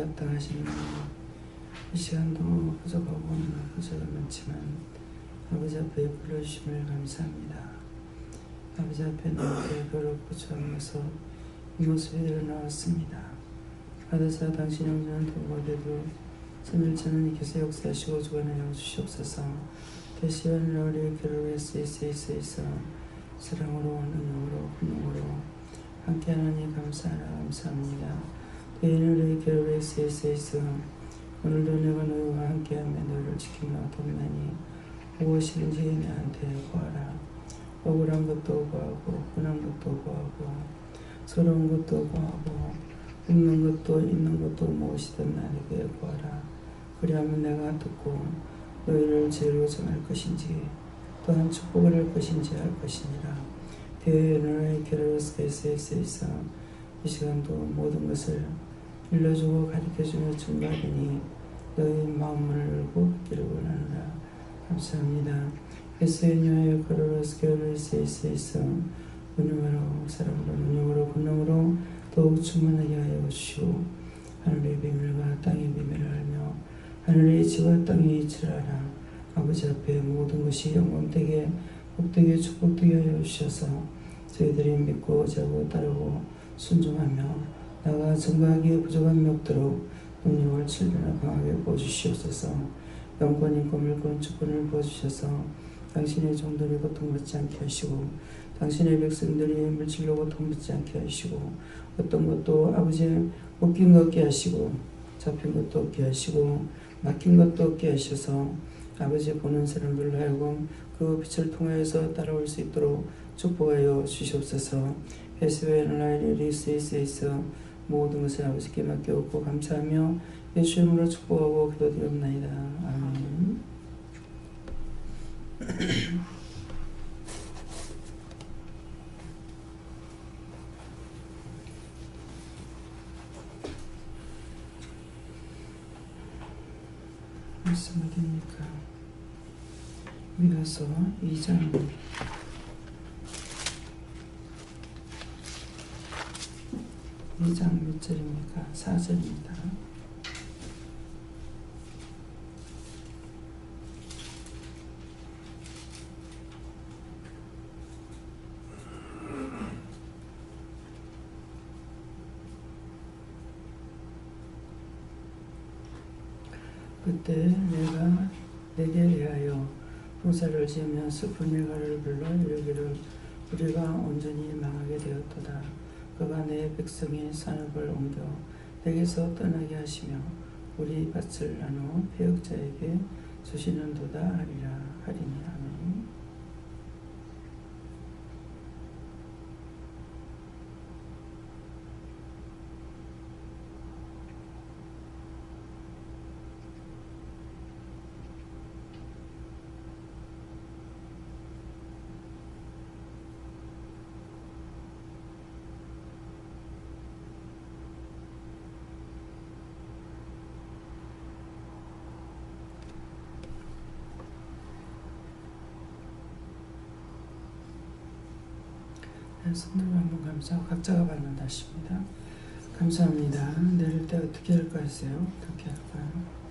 합당하시는 이 시간도 부족하고 부족은 많지만 아버지 앞에 불러주심을 감사합니다. 아버지 앞에 너에게 그렇고 주하면서 이 모습이 드러나왔습니다. 받으사 당신 영전한 도모되도 선일처는 이께서 역사하시고 주관하여 주시옵소서 대시원 우리 교를 쓰이쓰이 쓰이서 사랑으로 능력으로 분노로 함께하는 이 감사하라 감사합니다. 우리 교를 쓰이쓰이서 오늘도 내가 너희와 함께하며 너희를 지키며 돕나니 무엇이든지 내한테 구하라. 억울한 것도 구하고 분한 것도 구하고 서러운 것도 구하고 없는 것도 있는 것도 무엇이든 나에게 구하라. 그리하면 내가 듣고 너희를 죄로 정할 것인지 또한 축복을 할 것인지 할 것이니라. 대연을 게르스케스에 있어 이 시간도 모든 것을 일러주고 가르쳐주며 증거하니 너희 마음을 열고 받기를 원하노라 감사합니다. 예수의 거로로스 게르스에 있어 은음으로 사랑으로 능력으로 권능으로 더욱 충만하게 하여 주시오. 하늘의 비밀과 땅의 비밀을 알며 하늘의 이치와 땅의 이치를 알아 아버지 앞에 모든 것이 영광되게 복되게 축복되게 하여 주셔서 저희들이 믿고 자고 따르고 순종하며 나가 증거하기에 부족함이 없도록 능력을 칠변을 강하게 부어주시옵소서. 영권 인 권물권 주권을 부어주셔서 당신의 종들이 고통받지 않게 하시고 당신의 백성들이 물질로 고통받지 않게 하시고 어떤 것도 아버지의 웃긴 것 없게 하시고 잡힌 것도 없게 하시고 막힌 것도 없게 하셔서 아버지 보는 사람들로 하여금 그 빛을 통하여서 따라올 수 있도록 축복하여 주시옵소서. 예수의 라이리 리스이스에서 모든 것을 아버지께 맡겨오고 감사하며 예수 이름으로 축복하고 기도드립나이다. 아멘 무슨 말입니까? 미가서 2장 2장 몇 절입니까? 4절입니다. 그때 내가 내게 대하여 봉사를 지으며 슬픈 일가를 불러 이르기를 우리가 온전히 망하게 되었도다. 그가 내 백성의 산업을 옮겨 내게서 떠나게 하시며 우리 밭을 나누어 폐역자에게 주시는도다 하리라 하리니 아멘. 손들고 한번 감사하고 각자가 받는 다시입니다. 감사합니다. 내릴 때 어떻게 할까 했어요? 어떻게 할까요?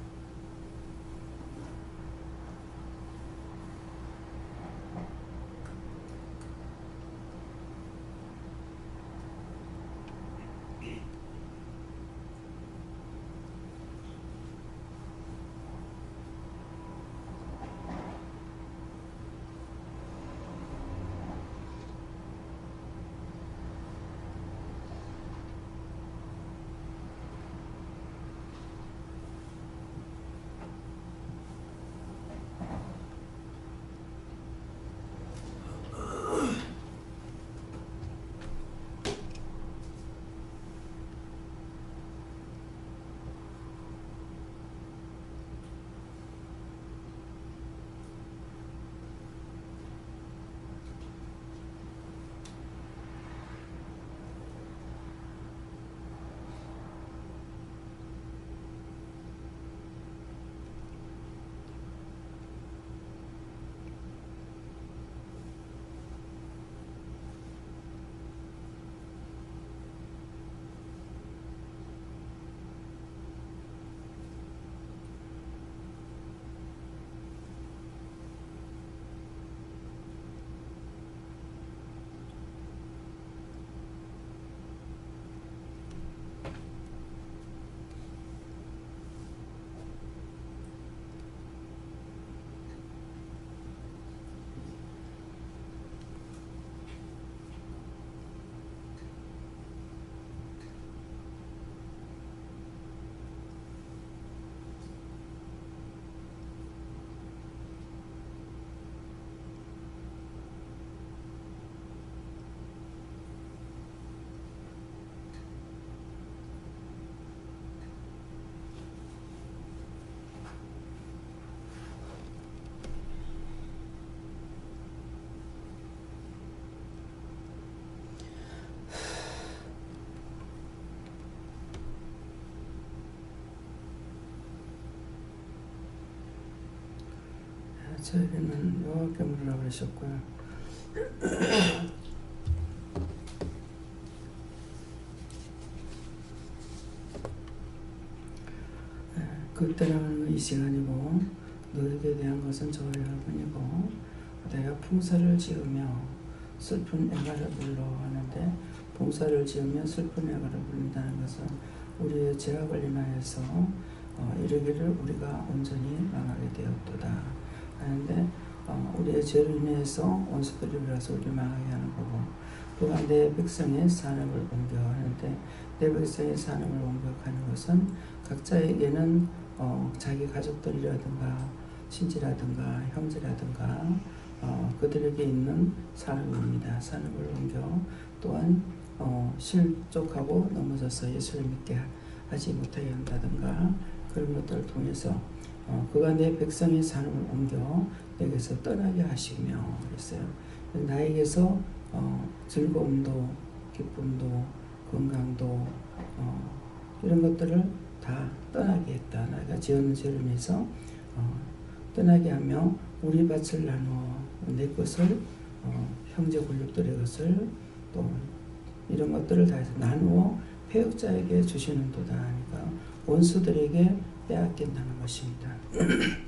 저에게는 여호와께 물으라 그러셨고요. 예, 그때라는 건 이 시간이고 너에게 대한 것은 저의 여러분이고 내가 풍사를 지으며 슬픈 애가를 불러 하는데 봉사를 지으며 슬픈 애가를 부른다는 것은 우리의 죄악을 인하여서 어, 이르기를 우리가 온전히 망하게 되었도다 하는데 어, 우리의 죄로 인해서 원수들이 일어서 우리 망하게 하는 거고 그가 내 백성의 산업을 옮겨 하는데 내 백성의 산업을 옮겨가는 것은 각자에게는 어, 자기 가족들이라든가 친지라든가 형제라든가 어, 그들에게 있는 산업입니다. 산업을 옮겨 또한 어, 실족하고 넘어져서 예수를 믿게 하지 못하게 한다든가 그런 것들을 통해서 어, 그가 내 백성의 산업을 옮겨 내게서 떠나게 하시며 그랬어요. 나에게서 어, 즐거움도 기쁨도 건강도 어, 이런 것들을 다 떠나게 했다. 내가 지었는 죄를 인해서 어, 떠나게 하며 우리 밭을 나누어 내 것을 어, 형제 권력들의 것을 또 이런 것들을 다 해서 나누어 폐역자에게 주시는 도다 하니까 원수들에게 빼앗긴다는 것입니다.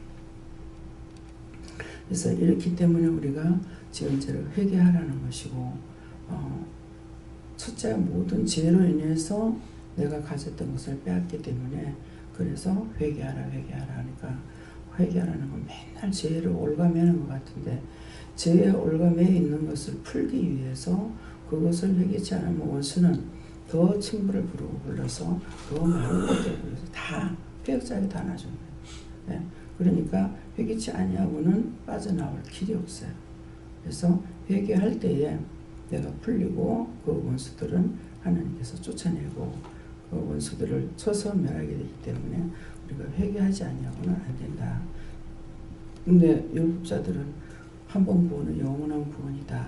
그래서 이렇기 때문에 우리가 지은 죄를 회개하라는 것이고 어, 첫째 모든 죄로 인해서 내가 가졌던 것을 빼앗기 때문에 그래서 회개하라 회개하라 하니까 회개하라는 건 맨날 죄를 올가매는 것 같은데 죄에 올가매 있는 것을 풀기 위해서 그것을 회개치 않으면 원수는 더 친구를 부르고 불러서 더 많은 것들을 불러서 다 폐역자에 다 거예요. 네. 그러니까 회개치 아니하고는 빠져나올 길이 없어요. 그래서 회개할 때에 내가 풀리고 그 원수들은 하나님께서 쫓아내고 그 원수들을 쳐서 멸하게 되기 때문에 우리가 회개하지 아니하고는 안 된다. 근데 율법자들은 한 번 구원은 영원한 구원이다.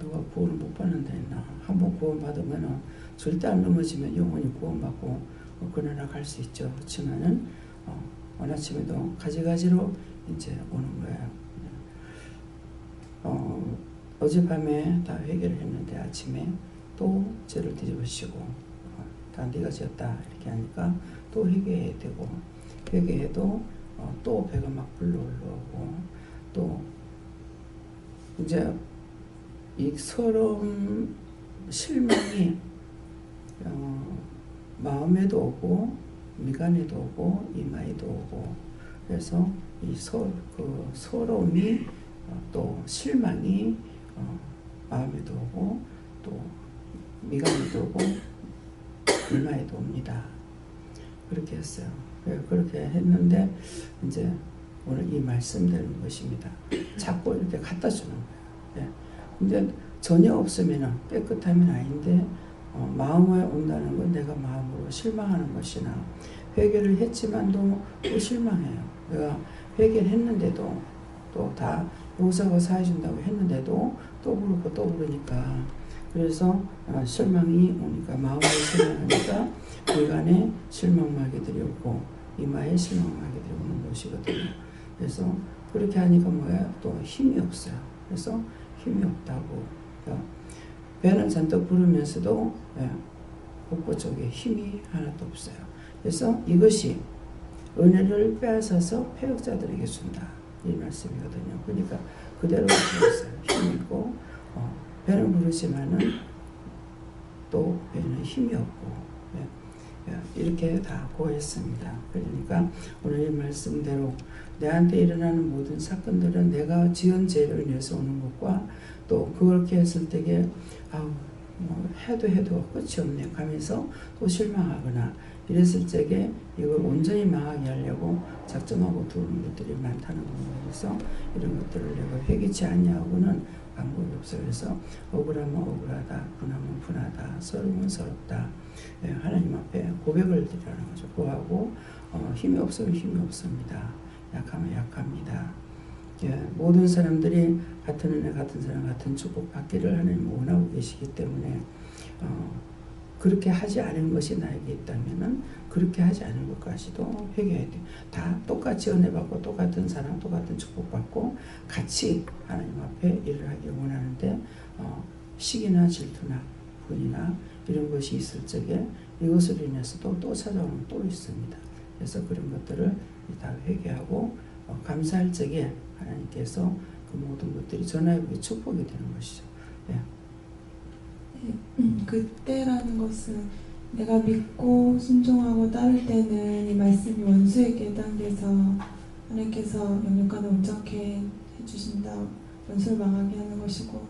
누가 구원을 못 받는다 했나? 한 번 구원 받으면 절대 안 넘어지면 영원히 구원받고 그러나 갈수 있죠. 그렇지만은 어, 원아침에도 가지가지로 이제 오는 거예요. 어, 어젯밤에 다 회개를 했는데 아침에 또 죄를 뒤집으시고 어, 다 네가 지었다 이렇게 하니까 또 회개해야 되고 회개해도 어, 또 배가 막 불러올라오고 또 이제 이 서러움 실망이 어, 마음에도 오고 미간에도 오고 이마에도 오고 그래서 이 서, 그 서러움이 어, 또 실망이 어, 마음에도 오고 또 미간에도 오고 이마에도 옵니다. 그렇게 했어요. 그렇게 했는데 이제 오늘 이 말씀되는 것입니다. 자꾸 이렇게 갖다 주는 거예요. 예. 근데 전혀 없으면 깨끗함은 아닌데 어, 마음에 온다는 건 내가 마음으로 실망하는 것이나 회개를 했지만도 또 실망해요. 내가 회개를 했는데도 또 다 용서가 사해준다고 했는데도 또 부르고 또 부르니까 그래서 어, 실망이 오니까 마음에 실망하니까 미간에 실망마귀들이 오고 이마에 실망마귀들이 오는 것이거든요. 그래서 그렇게 하니까 뭐야 또 힘이 없어요. 그래서 힘이 없다고 배는 잔뜩 부르면서도 예, 복부 쪽에 힘이 하나도 없어요. 그래서 이것이 은혜를 빼앗아서 폐역자들에게 준다. 이 말씀이거든요. 그러니까 그대로. 힘이 있고 어, 배는 부르지만은 또 배는 힘이 없고 예, 예, 이렇게 다 고했습니다. 그러니까 오늘 이 말씀대로 내한테 일어나는 모든 사건들은 내가 지은 죄로 인해서 오는 것과 또 그렇게 했을 때에 아우 뭐 해도 해도 끝이 없네 하면서 또 실망하거나 이랬을 적에 이걸 온전히 망하게 하려고 작정하고 두는 것들이 많다는 겁니다. 그래서 이런 것들을 내가 회개치 않냐고는 방법이 없어요. 그래서 억울하면 억울하다, 분하면 분하다, 서러우면 서럽다. 예, 하나님 앞에 고백을 드리라는 거죠. 구하고 어, 힘이 없으면 힘이 없습니다. 약하면 약합니다. 예, 모든 사람들이 같은 은혜, 같은 사랑, 같은 축복 받기를 하나님 원하고 계시기 때문에 어, 그렇게 하지 않은 것이 나에게 있다면은 그렇게 하지 않은 것까지도 회개해야 돼. 다 똑같이 은혜 받고 똑같은 사랑, 똑같은 축복 받고 같이 하나님 앞에 일을 하길 원하는데 어, 시기나 질투나 분이나 이런 것이 있을 적에 이것으로 인해서도 또 찾아오는 또 있습니다. 그래서 그런 것들을 다 회개하고 어, 감사할 적에 하나님께서 그 모든 것들이 전화위복의 축복이 되는 것이죠. 예. 음, 그때라는 것은 내가 믿고 순종하고 따를 때는 이 말씀이 원수에게 해당돼서 하나님께서 영역관을 온전케 해주신다 원수를 망하게 하는 것이고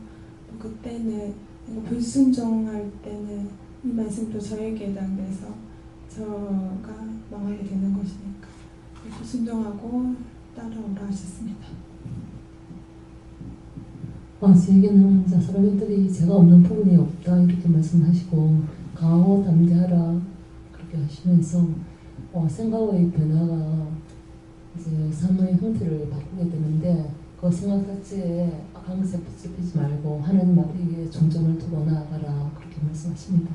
또 그때는 불순종할 때는 이 말씀도 저에게 해당돼서 저가 망하게 되는 것이니까 그래서 순종하고 따라오라 하셨습니다. 아, 제게는 자, 사람들이 제가 없는 부분이 없다 이렇게 말씀하시고 강하고 담대하라 그렇게 하시면서 어, 생각의 변화가 이제 삶의 형태를 바꾸게 되는데 그 생각 자체에 항상 붙잡히지 말고 하나님 앞에 중점을 두고 나아가라 그렇게 말씀하십니다.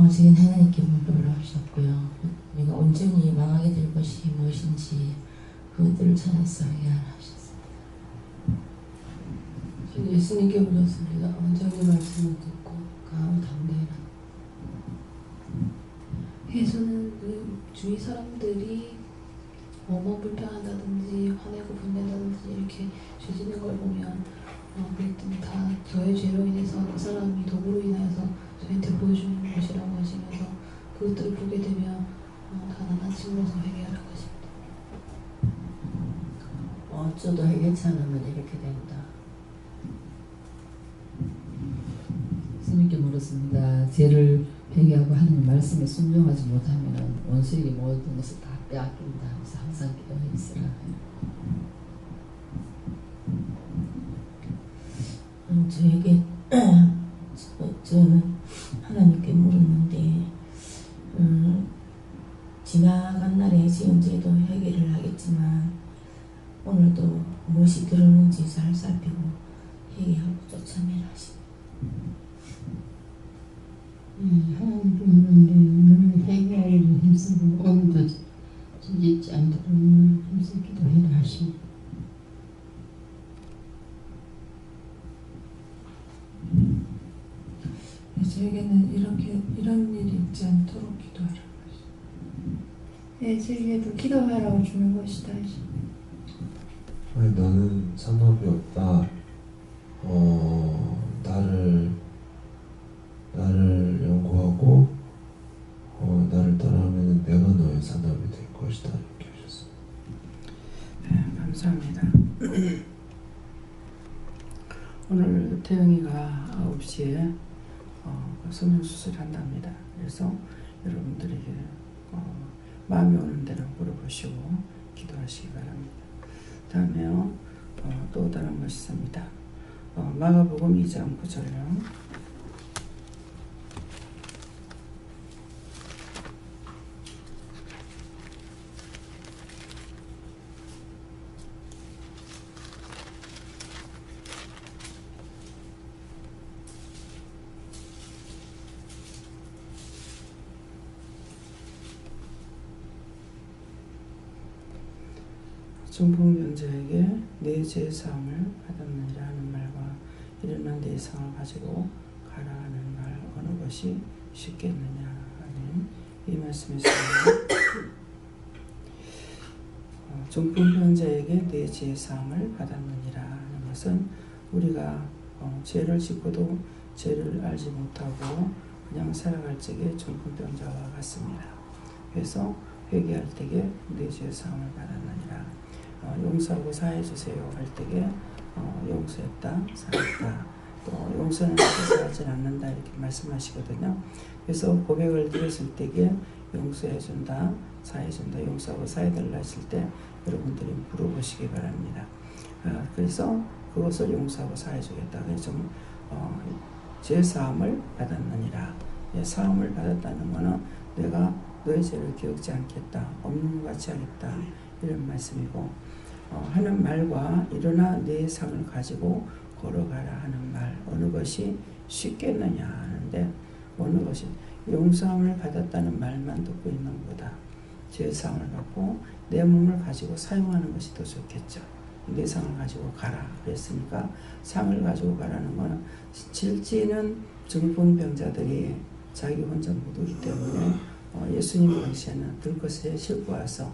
어, 지금 하나님께 물어보라 하셨고요. 우리가 온전히 망하게 될 것이 무엇인지 그것들을 찾아서 얘기하라 하셨습니다. 지금 예수님께 물었습니다. 원장님 말씀을 듣고 강하고 담대하라. 해서는 그 주위 사람들이 뭐뭐 불평한다든지 화내고 분낸다든지 이렇게 죄짓는 걸 보면 어, 그랬더니 다 저의 죄로 인해서 그 사람이 도구로 인하여서 저한테 보여주는 것이라고 하시면서 그것들을 보게 되면 어, 다 나나 침으로서 회개하라고 하십니다. 어쩌도 해결치 않으면 이렇게 된다. 예수님께 물었습니다. 죄를 회개하고 하나님 말씀에 순종하지 못하면 원수에게 모든 것을 다 빼앗긴다. 그래서 항상 깨어 있으라. 음, 저에게 저, 저는 하나님께 물었는데 음, 지나간 날에 지은 죄도 해결을 하겠지만 오늘도 무엇이 들었는지 잘 살피고 회개하고 쫓아내라 하십니다. 음, 하나님 부르는데 늘 회개하려고 힘쓰고 오늘도 지짓지 않도록 늘 힘써 기도해라 하십니다. 네, 저에게는 이렇게 이런 일이 있지 않도록 기도하라. 네, 저에게도 기도하라고 주는 것이다. 아니 너는 산업이 없다. 어 나를 나를 연구하고 어 나를 따라하면 내가 너의 산업이 될 것이다 이렇게 하셨어요. 네, 감사합니다. 오늘 태영이가 9시에 어, 성형수술 한답니다. 그래서 여러분들에게 어, 마음이 오는 대로 물어보시고 기도하시기 바랍니다. 다음에요, 어, 또 다른 것이 있습니다. 어, 마가복음 2장 9절요. 중풍병자에게 내 사함을 받았느니라 하는 말과 일어난 내 상을 가지고 가라 하는 말 어느 것이 쉽겠느냐 하는 이 말씀에서 어, 중풍병자에게 내 죄의 사함을 받았느니라 하는 것은 우리가 어, 죄를 짓고도 죄를 알지 못하고 그냥 살아갈 적에 중풍병자와 같습니다. 그래서 회개할 때에 내 죄의 사함을 받았느니라 어, 용서하고 사해 주세요 할 때에 어, 용서했다, 사했다. 또 용서는 사하지 않는다 이렇게 말씀하시거든요. 그래서 고백을 드렸을 때에 용서해 준다, 사해 준다, 용서하고 사해 달라 했을 때 여러분들이 물어보시기 바랍니다. 어, 그래서 그것을 용서하고 사해 주겠다. 그래서 좀 어, 제 사함을 받았느니라. 예, 사함을 받았다는 것은 내가 너의 죄를 기억지 않겠다, 없는 것 같이 하겠다 이런 말씀이고 어, 하는 말과 일어나 내 상을 가지고 걸어가라 하는 말 어느 것이 쉽겠느냐 하는데 어느 것이 용서함을 받았다는 말만 듣고 있는 것보다 죄상을 받고 내 몸을 가지고 사용하는 것이 더 좋겠죠. 내 상을 가지고 가라 그랬으니까 상을 가지고 가라는 거는 질지는 중풍병자들이 자기 혼자 못 오기 때문에 어, 예수님 당시에는 들 것에 싣고 와서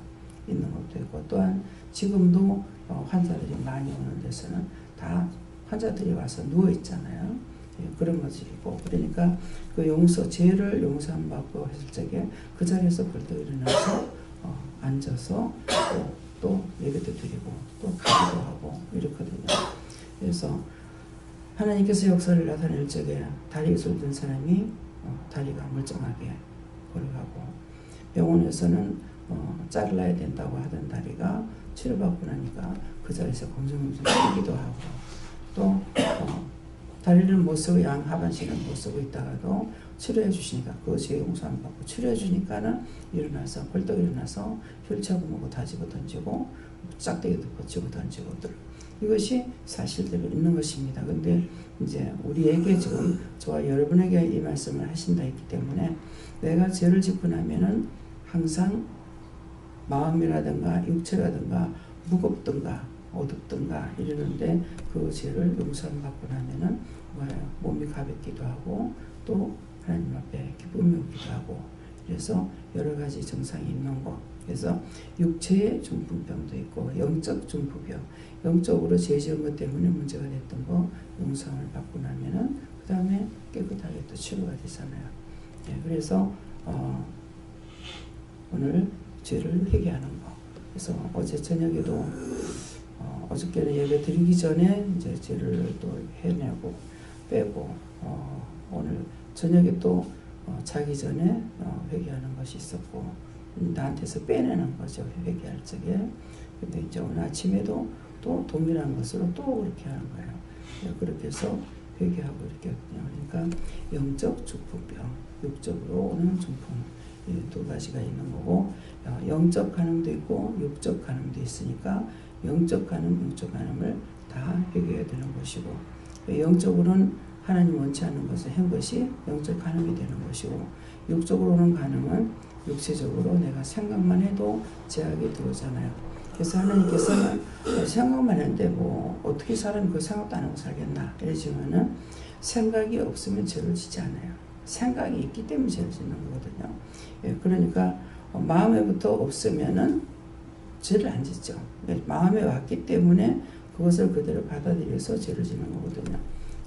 있는 것도 있고 또한 지금도 어, 환자들이 많이 오는 데서는 다 환자들이 와서 누워 있잖아요. 예, 그런 것이 있고 그러니까 그 용서 죄를 용서함 받고 했을 적에 그 자리에서 벌떡 일어나서 어, 앉아서 또, 또 예배도 드리고 또 가기도 하고 이렇거든요. 그래서 하나님께서 역사를 나타낼 적에 다리 술든 사람이 어, 다리가 멀쩡하게 걸어가고 병원에서는 어, 잘라야 된다고 하던 다리가 치료받고 나니까 그 자리에서 검정검정 뛰기도 하고 또 어, 다리를 못 쓰고 양 하반신을 못 쓰고 있다가도 치료해 주시니까 그 죄 용서 안 받고 치료해 주니까는 일어나서 벌떡 일어나서 휠체어 먹고 다 집어 던지고 짝대기도 버치고 던지고 들 이것이 사실대로 있는 것입니다. 근데 이제 우리에게 지금 저와 여러분에게 이 말씀을 하신다 했기 때문에 내가 죄를 짓고 나면은 항상 마음이라든가 육체라든가 무겁든가 어둡든가 이러는데 그 죄를 용서를 받고 나면은 뭐예요? 몸이 가볍기도 하고 또 하나님 앞에 기쁨이 오기도 하고 그래서 여러 가지 증상이 있는 거 그래서 육체의 중풍병도 있고 영적 중풍병 영적으로 죄 지은 것 때문에 문제가 됐던 거 용서를 받고 나면은 그 다음에 깨끗하게 또 치료가 되잖아요. 예, 그래서 어, 오늘 죄를 회개하는 거. 그래서 어제 저녁에도 어, 어저께는 예배 드리기 전에 이제 죄를 또 해내고 빼고 어, 오늘 저녁에 또 어, 자기 전에 어, 회개하는 것이 있었고 나한테서 빼내는 거죠 회개할 적에. 근데 이제 오늘 아침에도 또 동일한 것으로 또 그렇게 하는 거예요. 예, 그렇게 해서 회개하고 이렇게 그냥 그러니까 영적 중풍병 육적으로 오는 중풍. 이 두 가지가 있는 거고 어, 영적 간음도 있고 육적 간음도 있으니까 영적 간음, 육적 간음을 다 회개해야 되는 것이고 영적으로는 하나님 원치 않는 것을 한 것이 영적 간음이 되는 것이고 육적으로는 간음은 육체적으로 내가 생각만 해도 제약이 들어오잖아요. 그래서 하나님께서는 생각만 했는데 뭐 어떻게 사람이 그 생각도 안 하고 살겠나 이러지만은 생각이 없으면 죄를 지지 않아요. 생각이 있기 때문에 죄를 짓는 거거든요. 예, 그러니까 마음에부터 없으면은 죄를 안 짓죠. 예, 마음에 왔기 때문에 그것을 그대로 받아들여서 죄를 짓는 거거든요.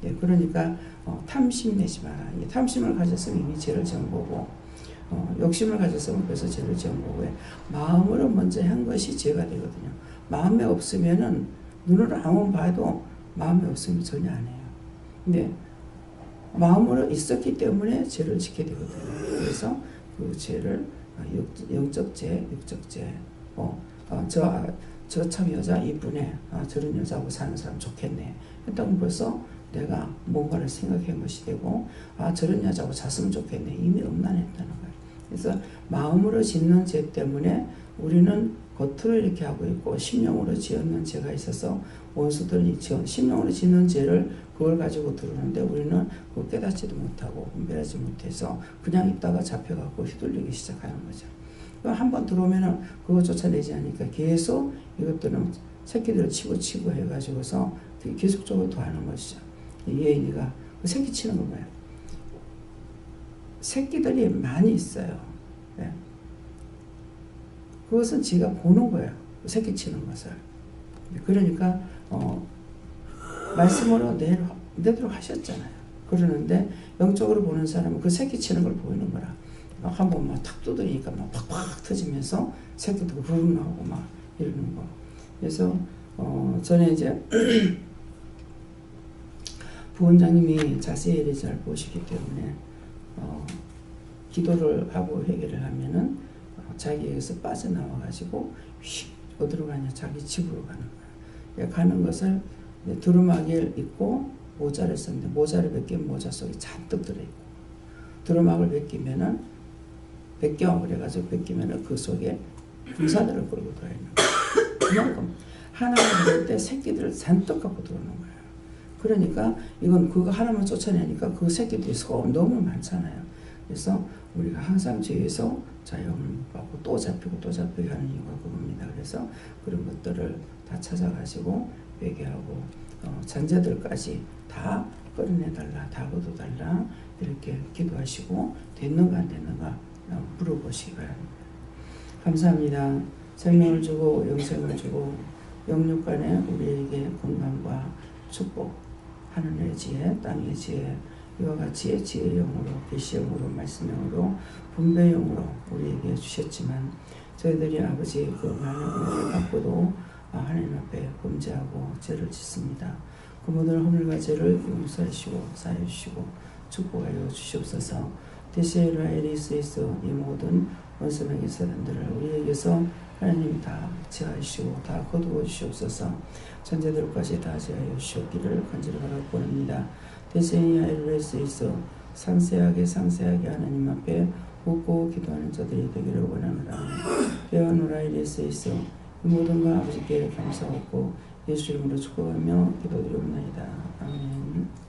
예, 그러니까 어, 탐심 내지 마라. 이 탐심을 가졌으면 이미 죄를 지은 거고 어, 욕심을 가졌으면 벌써 죄를 지은 거고 마음으로 먼저 한 것이 죄가 되거든요. 마음에 없으면은 눈으로 아무 봐도 마음에 없으면 전혀 안 해요. 근데 마음으로 있었기 때문에 죄를 짓게 되거든요. 그래서 그 죄를 어, 육- 영적 죄, 육적 죄, 어, 어, 저, 저 참 여자 이쁘네. 아, 저런 여자하고 사는 사람 좋겠네. 했다면 벌써 내가 뭔가를 생각한 것이 되고, 아, 저런 여자하고 잤으면 좋겠네. 이미 음란했다는 거예요. 그래서 마음으로 짓는 죄 때문에 우리는 겉으로 이렇게 하고 있고, 심령으로 지었는 죄가 있어서 원수들이 심령으로 짓는 죄를 그걸 가지고 들어오는데 우리는 그걸 깨닫지도 못하고 분별하지 못해서 그냥 있다가 잡혀갖고 휘둘리기 시작하는 거죠. 한번 들어오면은 그거 쫓아내지 않으니까 계속 이것들은 새끼들을 치고 치고 해가지고서 계속적으로 더 하는 것이죠. 예인이가 그 새끼 치는 거 봐요. 새끼들이 많이 있어요. 네. 그것은 지가 보는 거예요. 그 새끼 치는 것을. 그러니까 어, 말씀으로 내, 내도록 하셨잖아요. 그러는데 영적으로 보는 사람은 그 새끼 치는 걸 보이는 거라. 한번 막탁 두드리니까 막 팍팍 터지면서 새끼도 부르 나오고 막 이러는 거. 그래서 어, 전에 이제 부원장님이 자세히 잘 보시기 때문에 어, 기도를 하고 회개를 하면은 어, 자기에게서 빠져나와 가지고 휙 어디로 가냐 자기 집으로 가는 거야. 가는 것을 두루마기를 입고 모자를 썼는데 모자를 벗기면 모자 속에 잔뜩 들어있고 두루마기를 벗기면은 벗겨 그래가지고 벗기면은 그 속에 군사들을 끌고 들어있는 거야. 그만큼 하나가 들어올 때 새끼들을 잔뜩 갖고 들어오는 거예요. 그러니까 이건 그거 하나만 쫓아내니까 그 새끼들이 소 너무 많잖아요. 그래서 우리가 항상 죄에서 자유함을 못 받고 또 잡히고 또 잡히게 하는 이유가 그겁니다. 그래서 그런 것들을 다 찾아가지고 회개하고 어, 잔재들까지 다 끌어내달라, 다 걷어달라 이렇게 기도하시고 됐는가 안 됐는가 어, 물어보시기 바랍니다. 감사합니다. 생명을 주고 영생을 주고 영육간에 우리에게 건강과 축복 하늘의 지혜, 땅의 지혜 이와 같이 지혜의 영으로 계시의 영으로 말씀의 영으로 분배의 영으로 우리에게 주셨지만 저희들이 아버지 그 많은 은혜를 갖고도 아, 하나님 앞에 범죄하고 죄를 짓습니다. 그 모든 허물과 죄를 용서하시고 사해주시고 축복하여 주시옵소서 데시라엘리스에서 이 모든 원수명의 사람들을 우리에게서 하나님 다 제하시고 다 거두어 주시옵소서 전제들까지 다 제하여 주시옵기를 간절히. 데시니아 엘레스에서 상세하게 상세하게 하나님 앞에 묻고 기도하는 자들이 되기를 원하노라. 이 모든 것 아버지께 감사하고 예수 이름으로 축복하며 기도드리옵나이다. 아멘.